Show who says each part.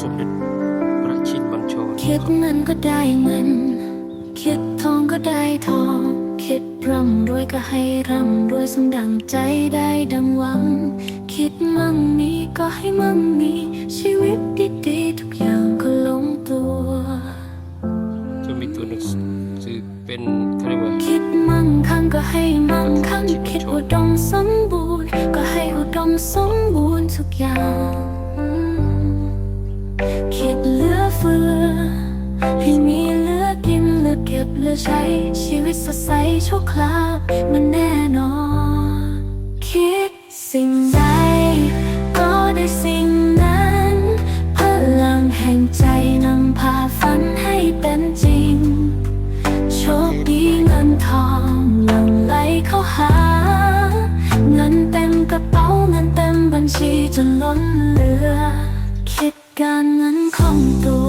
Speaker 1: สมเด็จพระชินบัญชร
Speaker 2: คิดเงินก็ได้เงิน คิดทองก็ได้ทอง คิดร่ำรวยก็ให้ร่ำรวยสมดังใจได้ดังหวัง คิดมั่งมีก็ให้มั่งมี ชีวิตดีๆทุกอย่างก็ลงตัว
Speaker 1: จะมีตัวหนังสือเป็นเขาเรียกว่า
Speaker 2: คิดมั่งคั่งก็ให้มั่งคั่งคิดอุดมสมบูรณ์ ก็ให้อุดมสมบูรณ์ทุกอย่าง ก็บและใช้ชีวิตสดใสโชคลาภมันแน่นอน คิดสิ่งใด ก็ได้สิ่งนั้น พลังแห่งใจนำพาฝันให้เป็นจริง โชคดีเงินทองหลั่งไหลเข้าหา เงินเต็มกระเป๋าเงินเต็มบัญชีจะล้นเหลือ คิดการเงินของตัว